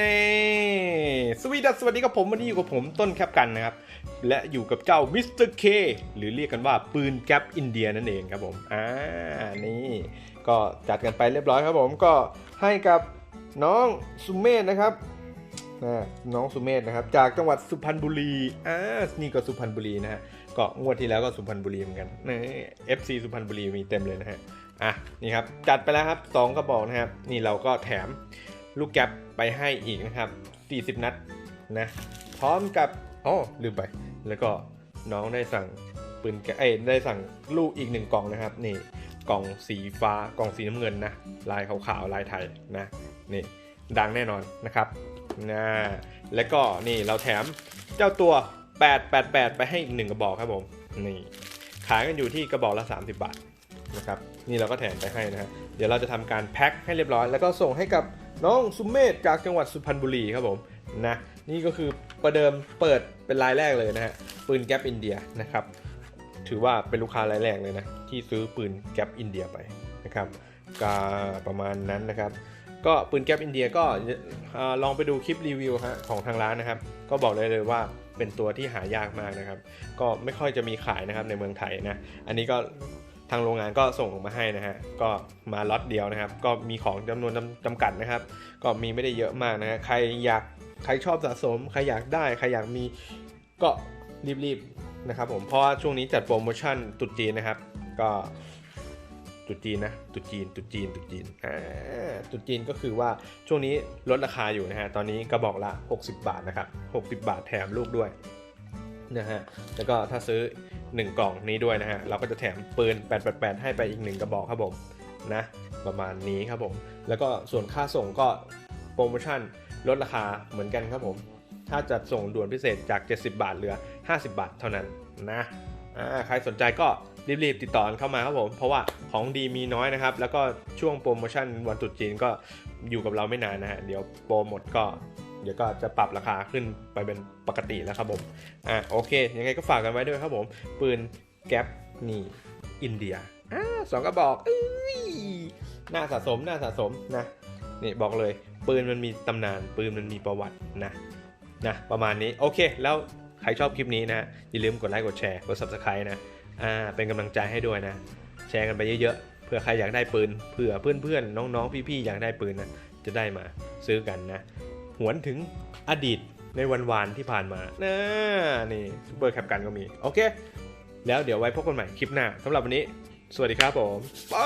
นี่สวีดัสสวัสดีกับผมวันนี้อยู่กับผมต้นแคปกันนะครับ และอยู่กับเจ้ามิสเตอร์เคหรือเรียกกันว่าปืนแก๊ปอินเดียนั่นเองครับผมอ่านี่ก็จัดกันไปเรียบร้อยครับผมก็ให้กับน้องสุเมธนะครับน้องสุเมธนะครับ จากจังหวัดสุพรรณบุรีอ่านี่ก็สุพรรณบุรีนะฮะก็งวดที่แล้วก็สุพรรณบุรีเหมือนกันนี่ FC สุพรรณบุรีมีเต็มเลยนะฮะอะนี่ครับจัดไปแล้วครับสองกระบอกนะครับนี่เราก็แถม ลูกแก๊ปไปให้อีกนะครับ 40 นัดนะพร้อมกับอ๋อลืมไป แล้วก็น้องได้สั่งปืนแก๊ปเอ้ยได้สั่งลูกอีกหนึ่งกล่องนะครับนี่กล่องสีฟ้ากล่องสีน้ำเงินนะลายขาวๆลายไทยนะนี่ดังแน่นอนนะครับนะแล้วก็นี่เราแถมเจ้าตัว 888 ไปให้อีกหนึ่งกระบอกครับผมนี่ขายกันอยู่ที่กระบอกละ 30 บาทนะครับนี่เราก็แถมไปให้นะฮะเดี๋ยวเราจะทำการแพ็คให้เรียบร้อย แล้วก็ส่งให้กับ น้องสุมเมธจากจังหวัดสุพรรณบุรีครับผมนะนี่ก็คือประเดิมเปิดเป็นรายแรกเลยนะฮะปืนแก๊ปอินเดียนะครับถือว่าเป็นลูกค้ารายแรกเลยนะที่ซื้อปืนแก๊ปอินเดียไปนะครับก็ประมาณนั้นนะครับ ก็ปืนแก๊ปอินเดียก็ลองไปดูคลิปรีวิวฮะของทางร้านนะครับ ก็บอกได้เลยว่าเป็นตัวที่หายากมากนะครับ ก็ไม่ค่อยจะมีขายนะครับในเมืองไทยนะ อันนี้ก็ ทางโรงงานก็ส่งมาให้นะฮะ ก็มาล็อตเดียวนะครับ ก็มีของจำนวนจำกัดนะครับ ก็มีไม่ได้เยอะมากนะฮะ ใครอยาก ใครชอบสะสม ใครอยากได้ ใครอยากมี ก็รีบๆนะครับผม เพราะว่าช่วงนี้จัดโปรโมชั่นตรุษจีนนะครับ ก็ตรุษจีนนะตรุษจีนตรุษจีนตรุษจีนอ่าตรุษจีนก็คือว่าช่วงนี้ลดราคาอยู่นะฮะ ตอนนี้กระบอกละ 60 บาทนะครับ 60 บาทแถมลูกด้วย นะฮะ แล้วก็ถ้าซื้อ 1 กล่องนี้ด้วยนะฮะ เราก็จะแถมปืน 888 ให้ไปอีก 1 กระบอกครับผมนะ ประมาณนี้ครับผม แล้วก็ส่วนค่าส่งก็โปรโมชั่นลดราคาเหมือนกันครับผม ถ้าจัดส่งด่วนพิเศษจาก 70 บาทเหลือ 50 บาทเท่านั้นนะใครสนใจก็รีบๆติดต่อเข้ามาครับผม เพราะว่าของดีมีน้อยนะครับ แล้วก็ช่วงโปรโมชั่นวันตรุษจีนก็อยู่กับเราไม่นานนะฮะ เดี๋ยวโปรหมดก็ เดี๋ยวก็จะปรับราคาขึ้นไปเป็นปกติแล้วครับผม อะโอเค ยังไงก็ฝากกันไว้ด้วยครับผม ปืนแก๊ปนี่อินเดียอ่าสองกระบอกอ้ยน่าสะสมน่าสะสมนะนี่บอกเลย ปืนมันมีตำนาน ปืนมันมีประวัตินะนะประมาณนี้โอเค แล้วใครชอบคลิปนี้นะอย่าลืมกดไลค์กดแชร์กด subscribe นะอ่าเป็นกำลังใจให้ด้วยนะ แชร์กันไปเยอะๆเผื่อใครอยากได้ปืนเผื่อเพื่อนๆน้องๆพี่ๆอยากได้ปืนนะจะได้มาซื้อกันนะ วนถึงอดีตในวันวานที่ผ่านมานะนี่ซูเปอร์แคปกันก็มี โอเค แล้วเดี๋ยวไว้พบกันใหม่คลิปหน้าสำหรับวันนี้ สวัสดีครับผม ไป